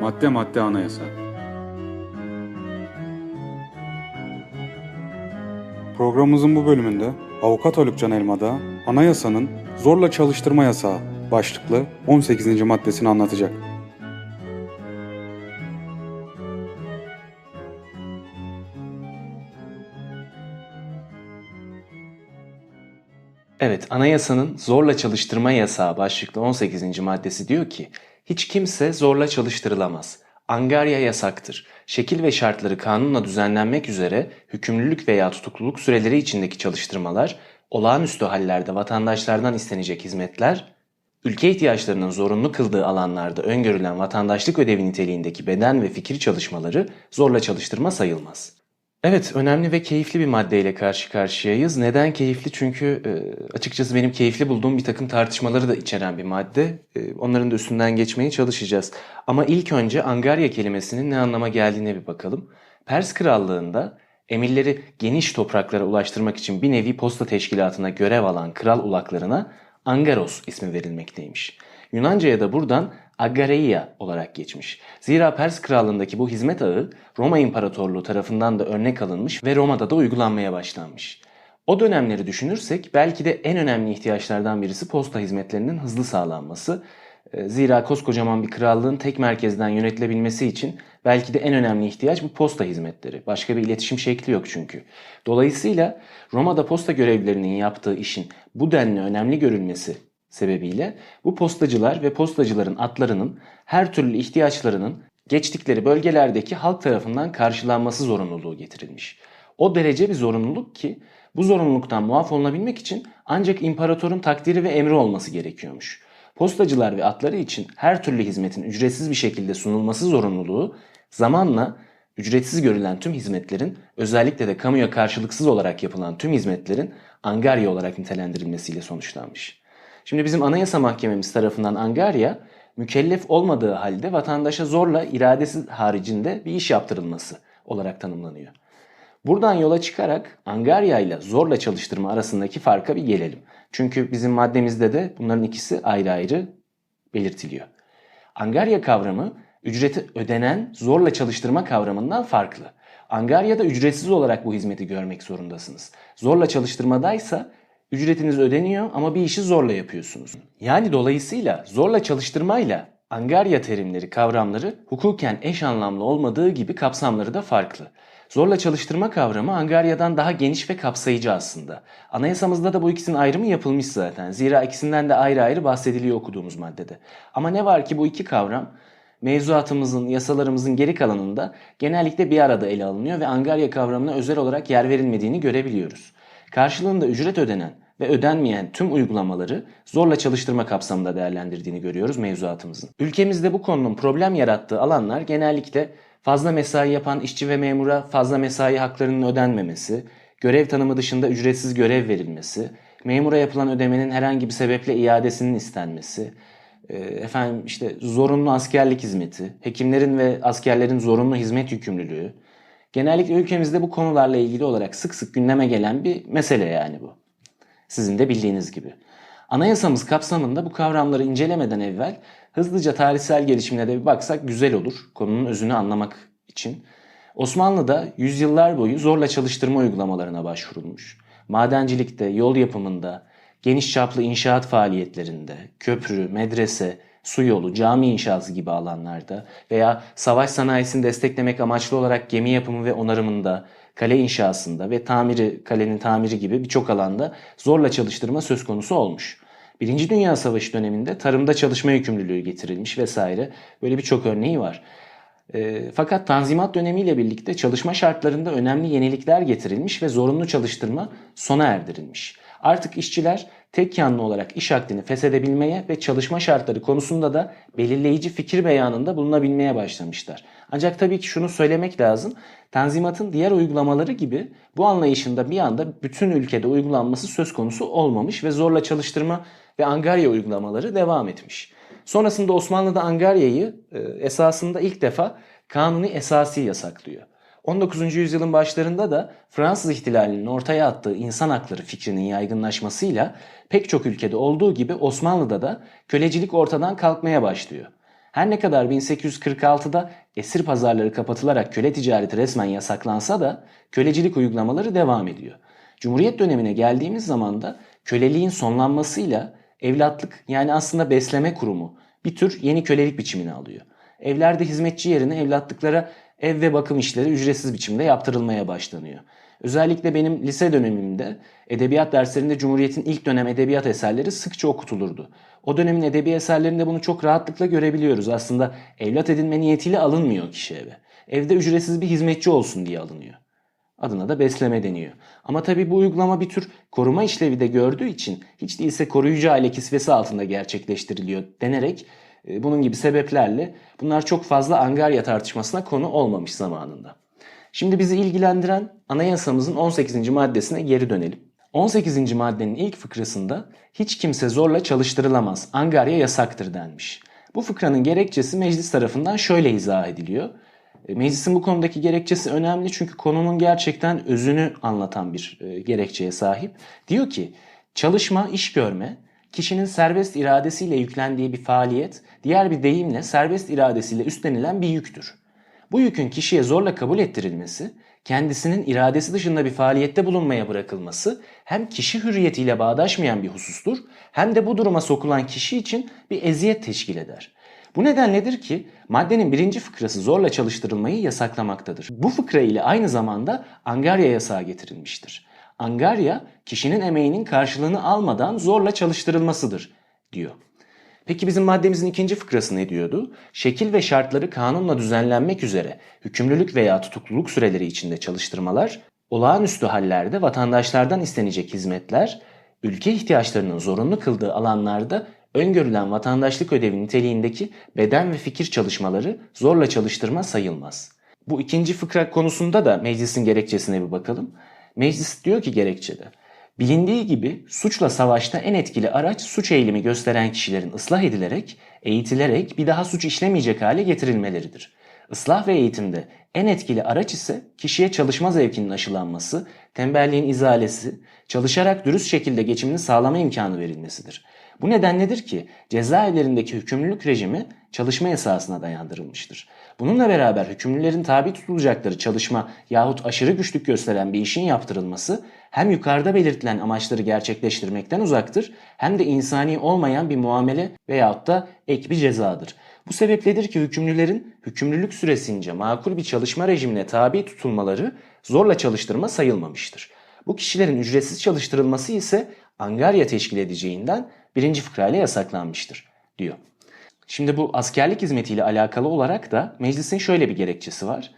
Madde madde anayasa. Programımızın bu bölümünde Avukat Haluk Can Elmada anayasanın zorla çalıştırma yasağı başlıklı 18. maddesini anlatacak. Evet, anayasanın zorla çalıştırma yasağı başlıklı 18. maddesi diyor ki, hiç kimse zorla çalıştırılamaz. Angarya yasaktır. Şekil ve şartları kanunla düzenlenmek üzere hükümlülük veya tutukluluk süreleri içindeki çalıştırmalar, olağanüstü hallerde vatandaşlardan istenecek hizmetler, ülke ihtiyaçlarının zorunlu kıldığı alanlarda öngörülen vatandaşlık ödevi niteliğindeki beden ve fikir çalışmaları zorla çalıştırma sayılmaz. Evet, önemli ve keyifli bir maddeyle karşı karşıyayız. Neden keyifli? Çünkü e, açıkçası benim keyifli bulduğum bir takım tartışmaları da içeren bir madde. E, onların da üstünden geçmeye çalışacağız. Ama ilk önce Angarya kelimesinin ne anlama geldiğine bir bakalım. Pers Krallığı'nda emirleri geniş topraklara ulaştırmak için bir nevi posta teşkilatına görev alan kral ulaklarına Angaros ismi verilmekteymiş. Yunanca'ya da buradan Agareia olarak geçmiş. Zira Pers Krallığındaki bu hizmet ağı Roma İmparatorluğu tarafından da örnek alınmış ve Roma'da da uygulanmaya başlanmış. O dönemleri düşünürsek belki de en önemli ihtiyaçlardan birisi posta hizmetlerinin hızlı sağlanması. Ee, Zira koskocaman bir krallığın tek merkezden yönetilebilmesi için belki de en önemli ihtiyaç bu posta hizmetleri. Başka bir iletişim şekli yok çünkü. Dolayısıyla Roma'da posta görevlilerinin yaptığı işin bu denli önemli görülmesi sebebiyle bu postacılar ve postacıların atlarının her türlü ihtiyaçlarının geçtikleri bölgelerdeki halk tarafından karşılanması zorunluluğu getirilmiş. O derece bir zorunluluk ki bu zorunluluktan muaf olunabilmek için ancak imparatorun takdiri ve emri olması gerekiyormuş. Postacılar ve atları için her türlü hizmetin ücretsiz bir şekilde sunulması zorunluluğu zamanla ücretsiz görülen tüm hizmetlerin özellikle de kamuya karşılıksız olarak yapılan tüm hizmetlerin angarya olarak nitelendirilmesiyle sonuçlanmış. Şimdi bizim Anayasa Mahkememiz tarafından Angarya mükellef olmadığı halde vatandaşa zorla iradesi haricinde bir iş yaptırılması olarak tanımlanıyor. Buradan yola çıkarak Angarya ile zorla çalıştırma arasındaki farka bir gelelim. Çünkü bizim maddemizde de bunların ikisi ayrı ayrı belirtiliyor. Angarya kavramı ücreti ödenen zorla çalıştırma kavramından farklı. Angarya'da ücretsiz olarak bu hizmeti görmek zorundasınız. Zorla çalıştırmadaysa ücretiniz ödeniyor ama bir işi zorla yapıyorsunuz. Yani dolayısıyla zorla çalıştırmayla Angarya terimleri, kavramları hukuken eş anlamlı olmadığı gibi kapsamları da farklı. Zorla çalıştırma kavramı Angarya'dan daha geniş ve kapsayıcı aslında. Anayasamızda da bu ikisinin ayrımı yapılmış zaten. Zira ikisinden de ayrı ayrı bahsediliyor okuduğumuz maddede. Ama ne var ki bu iki kavram mevzuatımızın, yasalarımızın geri kalanında genellikle bir arada ele alınıyor ve Angarya kavramına özel olarak yer verilmediğini görebiliyoruz. Karşılığında ücret ödenen ve ödenmeyen tüm uygulamaları zorla çalıştırma kapsamında değerlendirdiğini görüyoruz mevzuatımızın. Ülkemizde bu konunun problem yarattığı alanlar genellikle fazla mesai yapan işçi ve memura fazla mesai haklarının ödenmemesi, görev tanımı dışında ücretsiz görev verilmesi, memura yapılan ödemenin herhangi bir sebeple iadesinin istenmesi, e, efendim işte zorunlu askerlik hizmeti, hekimlerin ve askerlerin zorunlu hizmet yükümlülüğü. Genellikle ülkemizde bu konularla ilgili olarak sık sık gündeme gelen bir mesele yani bu. Sizin de bildiğiniz gibi. Anayasamız kapsamında bu kavramları incelemeden evvel hızlıca tarihsel gelişimlere bir baksak güzel olur konunun özünü anlamak için. Osmanlı'da yüzyıllar boyu zorla çalıştırma uygulamalarına başvurulmuş. Madencilikte, yol yapımında, geniş çaplı inşaat faaliyetlerinde, köprü, medrese, su yolu, cami inşası gibi alanlarda veya savaş sanayisini desteklemek amaçlı olarak gemi yapımı ve onarımında, kale inşasında ve tamiri, kalenin tamiri gibi birçok alanda zorla çalıştırma söz konusu olmuş. Birinci Dünya Savaşı döneminde tarımda çalışma yükümlülüğü getirilmiş vesaire. Böyle birçok örneği var. E, fakat Tanzimat dönemiyle birlikte çalışma şartlarında önemli yenilikler getirilmiş ve zorunlu çalıştırma sona erdirilmiş. Artık işçiler tek yanlı olarak iş akdini feshedebilmeye ve çalışma şartları konusunda da belirleyici fikir beyanında bulunabilmeye başlamışlar. Ancak tabii ki şunu söylemek lazım. Tanzimat'ın diğer uygulamaları gibi bu anlayışında bir anda bütün ülkede uygulanması söz konusu olmamış ve zorla çalıştırma ve angarya uygulamaları devam etmiş. Sonrasında Osmanlı'da angaryayı e, esasında ilk defa kanuni esası yasaklıyor. 19. yüzyılın başlarında da Fransız ihtilalinin ortaya attığı insan hakları fikrinin yaygınlaşmasıyla pek çok ülkede olduğu gibi Osmanlı'da da kölecilik ortadan kalkmaya başlıyor. Her ne kadar 1846'da esir pazarları kapatılarak köle ticareti resmen yasaklansa da kölecilik uygulamaları devam ediyor. Cumhuriyet dönemine geldiğimiz zaman da köleliğin sonlanmasıyla evlatlık yani aslında besleme kurumu bir tür yeni kölelik biçimini alıyor. Evlerde hizmetçi yerine evlatlıklara ev ve bakım işleri ücretsiz biçimde yaptırılmaya başlanıyor. Özellikle benim lise dönemimde edebiyat derslerinde Cumhuriyet'in ilk dönem edebiyat eserleri sıkça okutulurdu. O dönemin edebi eserlerinde bunu çok rahatlıkla görebiliyoruz. Aslında evlat edinme niyetiyle alınmıyor kişi eve. Evde ücretsiz bir hizmetçi olsun diye alınıyor. Adına da besleme deniyor. Ama tabii bu uygulama bir tür koruma işlevi de gördüğü için hiç değilse koruyucu aile kisvesi altında gerçekleştiriliyor denerek bunun gibi sebeplerle bunlar çok fazla angarya tartışmasına konu olmamış zamanında. Şimdi bizi ilgilendiren anayasamızın 18. maddesine geri dönelim. 18. maddenin ilk fıkrasında hiç kimse zorla çalıştırılamaz, angarya yasaktır denmiş. Bu fıkranın gerekçesi meclis tarafından şöyle izah ediliyor. E, Meclisin bu konudaki gerekçesi önemli çünkü konunun gerçekten özünü anlatan bir e, gerekçeye sahip. Diyor ki çalışma, iş görme, kişinin serbest iradesiyle yüklendiği bir faaliyet, diğer bir deyimle serbest iradesiyle üstlenilen bir yüktür. Bu yükün kişiye zorla kabul ettirilmesi, kendisinin iradesi dışında bir faaliyette bulunmaya bırakılması hem kişi hürriyetiyle bağdaşmayan bir husustur hem de bu duruma sokulan kişi için bir eziyet teşkil eder. Bu nedenledir ki maddenin birinci fıkrası zorla çalıştırılmayı yasaklamaktadır. Bu fıkra ile aynı zamanda angarya yasağı getirilmiştir. Angarya kişinin emeğinin karşılığını almadan zorla çalıştırılmasıdır diyor. Peki bizim maddemizin ikinci fıkrası ne diyordu? Şekil ve şartları kanunla düzenlenmek üzere hükümlülük veya tutukluluk süreleri içinde çalıştırmalar, olağanüstü hallerde vatandaşlardan istenecek hizmetler, ülke ihtiyaçlarının zorunlu kıldığı alanlarda öngörülen vatandaşlık ödevi niteliğindeki beden ve fikir çalışmaları zorla çalıştırma sayılmaz. Bu ikinci fıkra konusunda da meclisin gerekçesine bir bakalım. Meclis diyor ki gerekçede, Bilindiği gibi suçla savaşta en etkili araç suç eğilimi gösteren kişilerin ıslah edilerek, eğitilerek bir daha suç işlemeyecek hale getirilmeleridir. Islah ve eğitimde en etkili araç ise kişiye çalışma zevkinin aşılanması, tembelliğin izalesi, çalışarak dürüst şekilde geçimini sağlama imkanı verilmesidir. Bu nedenledir ki cezaevlerindeki hükümlülük rejimi çalışma esasına dayandırılmıştır. Bununla beraber hükümlülerin tabi tutulacakları çalışma yahut aşırı güçlük gösteren bir işin yaptırılması hem yukarıda belirtilen amaçları gerçekleştirmekten uzaktır hem de insani olmayan bir muamele veyahut da ek bir cezadır. Bu sebepledir ki hükümlülerin hükümlülük süresince makul bir çalışma rejimine tabi tutulmaları zorla çalıştırma sayılmamıştır. Bu kişilerin ücretsiz çalıştırılması ise angarya teşkil edeceğinden birinci fıkrayla yasaklanmıştır diyor. Şimdi bu askerlik hizmetiyle alakalı olarak da meclisin şöyle bir gerekçesi var.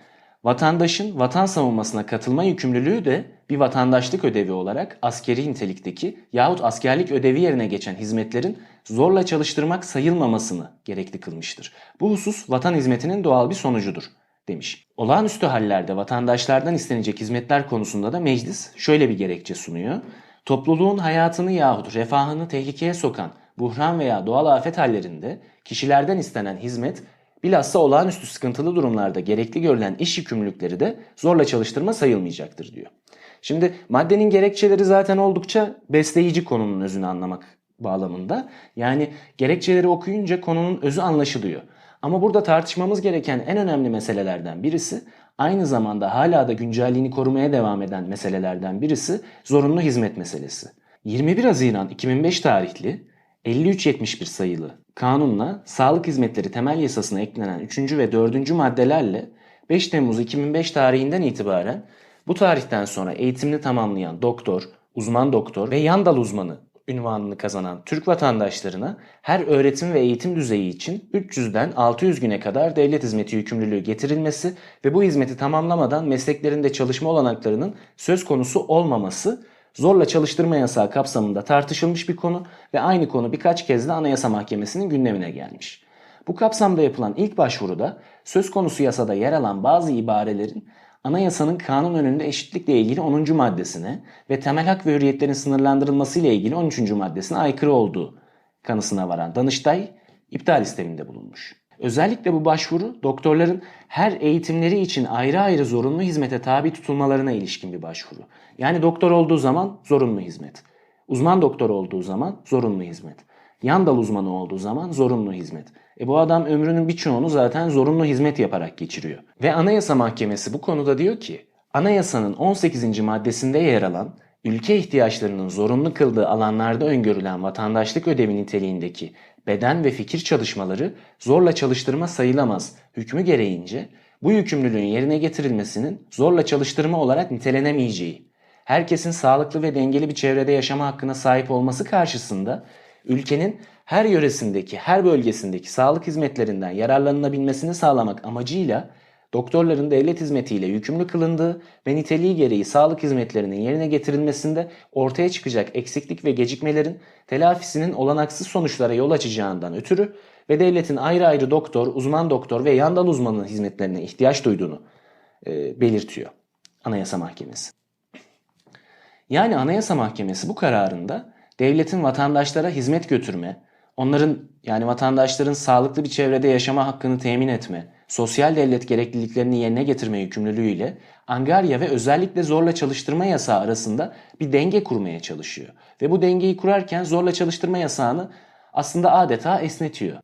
Vatandaşın vatan savunmasına katılma yükümlülüğü de bir vatandaşlık ödevi olarak askeri nitelikteki yahut askerlik ödevi yerine geçen hizmetlerin zorla çalıştırmak sayılmamasını gerekli kılmıştır. Bu husus vatan hizmetinin doğal bir sonucudur demiş. Olağanüstü hallerde vatandaşlardan istenecek hizmetler konusunda da meclis şöyle bir gerekçe sunuyor. Topluluğun hayatını yahut refahını tehlikeye sokan buhran veya doğal afet hallerinde kişilerden istenen hizmet bilhassa olağanüstü sıkıntılı durumlarda gerekli görülen iş yükümlülükleri de zorla çalıştırma sayılmayacaktır diyor. Şimdi maddenin gerekçeleri zaten oldukça besleyici konunun özünü anlamak bağlamında. Yani gerekçeleri okuyunca konunun özü anlaşılıyor. Ama burada tartışmamız gereken en önemli meselelerden birisi aynı zamanda hala da güncelliğini korumaya devam eden meselelerden birisi zorunlu hizmet meselesi. 21 Haziran 2005 tarihli 5371 sayılı kanunla sağlık hizmetleri temel yasasına eklenen 3. ve 4. maddelerle 5 Temmuz 2005 tarihinden itibaren bu tarihten sonra eğitimini tamamlayan doktor, uzman doktor ve yan dal uzmanı ünvanını kazanan Türk vatandaşlarına her öğretim ve eğitim düzeyi için 300'den 600 güne kadar devlet hizmeti yükümlülüğü getirilmesi ve bu hizmeti tamamlamadan mesleklerinde çalışma olanaklarının söz konusu olmaması zorla çalıştırma yasağı kapsamında tartışılmış bir konu ve aynı konu birkaç kez de Anayasa Mahkemesi'nin gündemine gelmiş. Bu kapsamda yapılan ilk başvuruda söz konusu yasada yer alan bazı ibarelerin anayasanın kanun önünde eşitlikle ilgili 10. maddesine ve temel hak ve hürriyetlerin sınırlandırılması ile ilgili 13. maddesine aykırı olduğu kanısına varan Danıştay iptal isteminde bulunmuş. Özellikle bu başvuru doktorların her eğitimleri için ayrı ayrı zorunlu hizmete tabi tutulmalarına ilişkin bir başvuru. Yani doktor olduğu zaman zorunlu hizmet. Uzman doktor olduğu zaman zorunlu hizmet. Yan dal uzmanı olduğu zaman zorunlu hizmet. E bu adam ömrünün birçoğunu zaten zorunlu hizmet yaparak geçiriyor. Ve Anayasa Mahkemesi bu konuda diyor ki, anayasanın 18. maddesinde yer alan ülke ihtiyaçlarının zorunlu kıldığı alanlarda öngörülen vatandaşlık ödevi niteliğindeki beden ve fikir çalışmaları zorla çalıştırma sayılamaz hükmü gereğince bu yükümlülüğün yerine getirilmesinin zorla çalıştırma olarak nitelenemeyeceği, herkesin sağlıklı ve dengeli bir çevrede yaşama hakkına sahip olması karşısında ülkenin her yöresindeki, her bölgesindeki sağlık hizmetlerinden yararlanılabilmesini sağlamak amacıyla doktorların devlet hizmetiyle yükümlü kılındığı ve niteliği gereği sağlık hizmetlerinin yerine getirilmesinde ortaya çıkacak eksiklik ve gecikmelerin telafisinin olanaksız sonuçlara yol açacağından ötürü ve devletin ayrı ayrı doktor, uzman doktor ve yandal uzmanının hizmetlerine ihtiyaç duyduğunu e, belirtiyor Anayasa Mahkemesi. Yani Anayasa Mahkemesi bu kararında devletin vatandaşlara hizmet götürme, onların yani vatandaşların sağlıklı bir çevrede yaşama hakkını temin etme, sosyal devlet gerekliliklerini yerine getirme yükümlülüğüyle angarya ve özellikle zorla çalıştırma yasağı arasında bir denge kurmaya çalışıyor. Ve bu dengeyi kurarken zorla çalıştırma yasağını aslında adeta esnetiyor.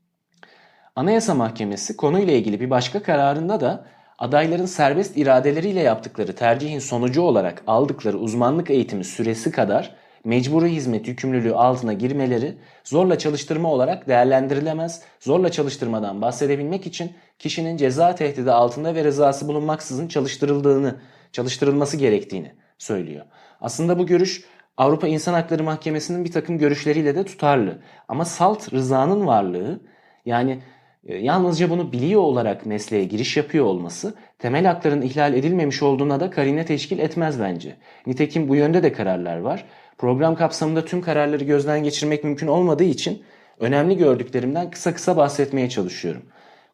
Anayasa Mahkemesi konuyla ilgili bir başka kararında da adayların serbest iradeleriyle yaptıkları tercihin sonucu olarak aldıkları uzmanlık eğitimi süresi kadar mecburi hizmet yükümlülüğü altına girmeleri zorla çalıştırma olarak değerlendirilemez. Zorla çalıştırmadan bahsedebilmek için kişinin ceza tehdidi altında ve rızası bulunmaksızın çalıştırıldığını, çalıştırılması gerektiğini söylüyor. Aslında bu görüş Avrupa İnsan Hakları Mahkemesi'nin bir takım görüşleriyle de tutarlı. Ama salt rızanın varlığı yani e, yalnızca bunu biliyor olarak mesleğe giriş yapıyor olması temel hakların ihlal edilmemiş olduğuna da karine teşkil etmez bence. Nitekim bu yönde de kararlar var. Program kapsamında tüm kararları gözden geçirmek mümkün olmadığı için önemli gördüklerimden kısa kısa bahsetmeye çalışıyorum.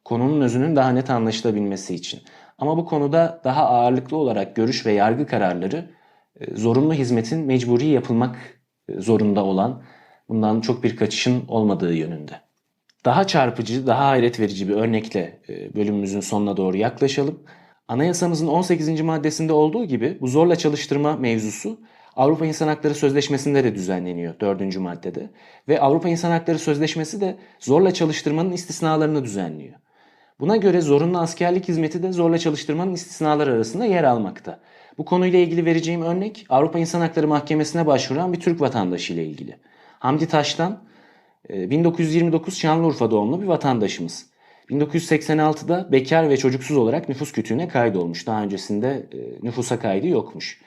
Konunun özünün daha net anlaşılabilmesi için. Ama bu konuda daha ağırlıklı olarak görüş ve yargı kararları e, zorunlu hizmetin mecburi yapılmak e, zorunda olan bundan çok bir kaçışın olmadığı yönünde. Daha çarpıcı, daha hayret verici bir örnekle e, bölümümüzün sonuna doğru yaklaşalım. Anayasamızın 18. maddesinde olduğu gibi bu zorla çalıştırma mevzusu Avrupa İnsan Hakları Sözleşmesi'nde de düzenleniyor 4. maddede. Ve Avrupa İnsan Hakları Sözleşmesi de zorla çalıştırmanın istisnalarını düzenliyor. Buna göre zorunlu askerlik hizmeti de zorla çalıştırmanın istisnaları arasında yer almakta. Bu konuyla ilgili vereceğim örnek Avrupa İnsan Hakları Mahkemesi'ne başvuran bir Türk vatandaşı ile ilgili. Hamdi Taş'tan 1929 Şanlıurfa doğumlu bir vatandaşımız. 1986'da bekar ve çocuksuz olarak nüfus kütüğüne kaydolmuş. Daha öncesinde nüfusa kaydı yokmuş.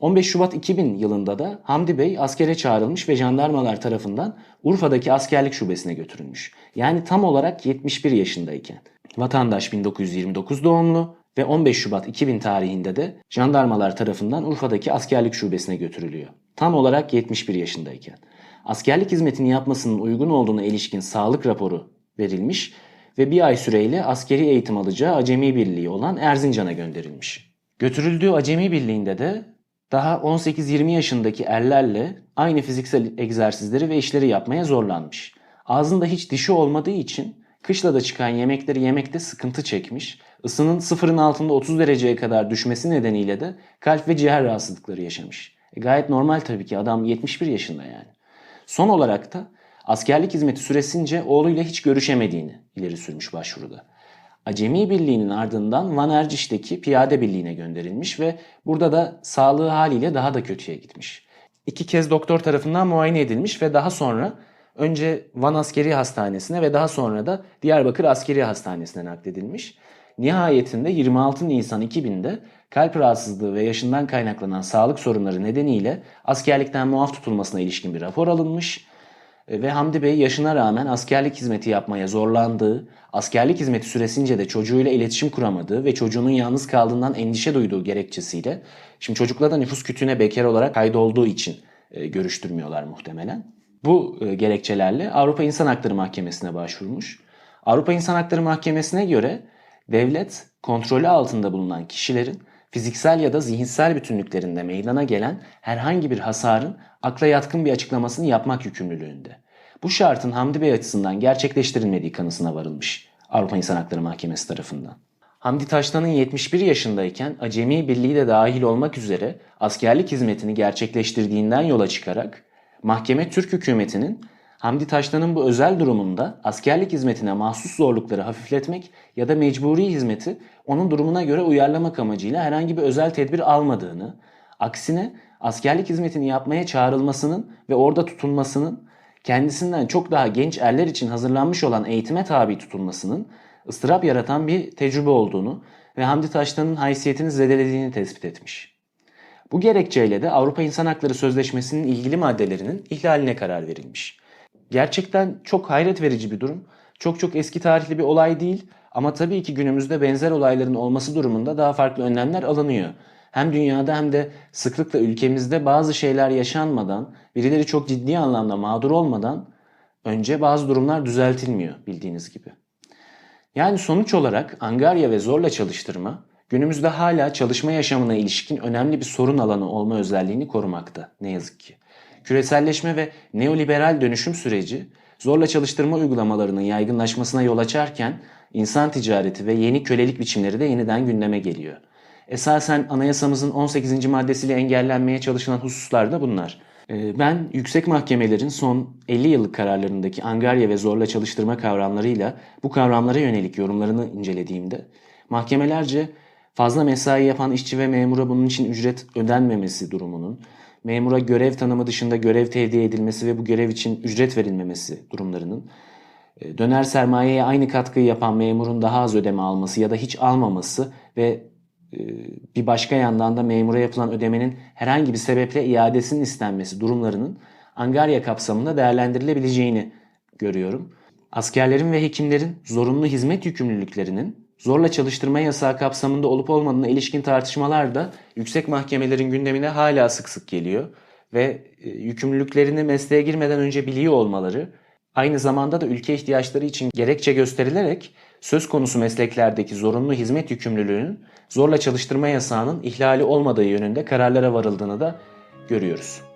15 Şubat 2000 yılında da Hamdi Bey askere çağrılmış ve jandarmalar tarafından Urfa'daki askerlik şubesine götürülmüş. Yani tam olarak 71 yaşındayken. Vatandaş 1929 doğumlu ve 15 Şubat 2000 tarihinde de jandarmalar tarafından Urfa'daki askerlik şubesine götürülüyor. Tam olarak 71 yaşındayken. Askerlik hizmetini yapmasının uygun olduğuna ilişkin sağlık raporu verilmiş ve bir ay süreyle askeri eğitim alacağı Acemi Birliği olan Erzincan'a gönderilmiş. Götürüldüğü Acemi Birliği'nde de daha 18-20 yaşındaki erlerle aynı fiziksel egzersizleri ve işleri yapmaya zorlanmış. Ağzında hiç dişi olmadığı için kışla da çıkan yemekleri yemekte sıkıntı çekmiş. Isının sıfırın altında 30 dereceye kadar düşmesi nedeniyle de kalp ve ciğer rahatsızlıkları yaşamış. E gayet normal tabii ki adam 71 yaşında yani. Son olarak da askerlik hizmeti süresince oğluyla hiç görüşemediğini ileri sürmüş başvuruda. Acemi Birliği'nin ardından Van Erciş'teki Piyade Birliği'ne gönderilmiş ve burada da sağlığı haliyle daha da kötüye gitmiş. İki kez doktor tarafından muayene edilmiş ve daha sonra önce Van Askeri Hastanesi'ne ve daha sonra da Diyarbakır Askeri Hastanesi'ne nakledilmiş. Nihayetinde 26 Nisan 2000'de kalp rahatsızlığı ve yaşından kaynaklanan sağlık sorunları nedeniyle askerlikten muaf tutulmasına ilişkin bir rapor alınmış ve Hamdi Bey yaşına rağmen askerlik hizmeti yapmaya zorlandığı, askerlik hizmeti süresince de çocuğuyla iletişim kuramadığı ve çocuğunun yalnız kaldığından endişe duyduğu gerekçesiyle şimdi çocukla da nüfus kütüğüne bekar olarak kaydolduğu için e, görüştürmüyorlar muhtemelen. Bu e, gerekçelerle Avrupa İnsan Hakları Mahkemesi'ne başvurmuş. Avrupa İnsan Hakları Mahkemesi'ne göre devlet kontrolü altında bulunan kişilerin fiziksel ya da zihinsel bütünlüklerinde meydana gelen herhangi bir hasarın akla yatkın bir açıklamasını yapmak yükümlülüğünde. Bu şartın Hamdi Bey açısından gerçekleştirilmediği kanısına varılmış Avrupa İnsan Hakları Mahkemesi tarafından. Hamdi Taştan'ın 71 yaşındayken Acemi Birliği de dahil olmak üzere askerlik hizmetini gerçekleştirdiğinden yola çıkarak mahkeme Türk hükümetinin Hamdi Taşlan'ın bu özel durumunda askerlik hizmetine mahsus zorlukları hafifletmek ya da mecburi hizmeti onun durumuna göre uyarlamak amacıyla herhangi bir özel tedbir almadığını, aksine askerlik hizmetini yapmaya çağrılmasının ve orada tutulmasının kendisinden çok daha genç erler için hazırlanmış olan eğitime tabi tutulmasının ıstırap yaratan bir tecrübe olduğunu ve Hamdi Taşlan'ın haysiyetini zedelediğini tespit etmiş. Bu gerekçeyle de Avrupa İnsan Hakları Sözleşmesi'nin ilgili maddelerinin ihlaline karar verilmiş. Gerçekten çok hayret verici bir durum. Çok çok eski tarihli bir olay değil ama tabii ki günümüzde benzer olayların olması durumunda daha farklı önlemler alınıyor. Hem dünyada hem de sıklıkla ülkemizde bazı şeyler yaşanmadan, birileri çok ciddi anlamda mağdur olmadan önce bazı durumlar düzeltilmiyor bildiğiniz gibi. Yani sonuç olarak angarya ve zorla çalıştırma günümüzde hala çalışma yaşamına ilişkin önemli bir sorun alanı olma özelliğini korumakta ne yazık ki. Küreselleşme ve neoliberal dönüşüm süreci zorla çalıştırma uygulamalarının yaygınlaşmasına yol açarken insan ticareti ve yeni kölelik biçimleri de yeniden gündeme geliyor. Esasen anayasamızın 18. maddesiyle engellenmeye çalışılan hususlar da bunlar. Ee, Ben yüksek mahkemelerin son 50 yıllık kararlarındaki angarya ve zorla çalıştırma kavramlarıyla bu kavramlara yönelik yorumlarını incelediğimde mahkemelerce fazla mesai yapan işçi ve memura bunun için ücret ödenmemesi durumunun, memura görev tanımı dışında görev tevdi edilmesi ve bu görev için ücret verilmemesi durumlarının, e, döner sermayeye aynı katkıyı yapan memurun daha az ödeme alması ya da hiç almaması ve e, bir başka yandan da memura yapılan ödemenin herhangi bir sebeple iadesinin istenmesi durumlarının angarya kapsamında değerlendirilebileceğini görüyorum. Askerlerin ve hekimlerin zorunlu hizmet yükümlülüklerinin zorla çalıştırma yasağı kapsamında olup olmadığına ilişkin tartışmalar da yüksek mahkemelerin gündemine hala sık sık geliyor ve e, yükümlülüklerini mesleğe girmeden önce biliyor olmaları aynı zamanda da ülke ihtiyaçları için gerekçe gösterilerek söz konusu mesleklerdeki zorunlu hizmet yükümlülüğünün zorla çalıştırma yasağının ihlali olmadığı yönünde kararlara varıldığını da görüyoruz.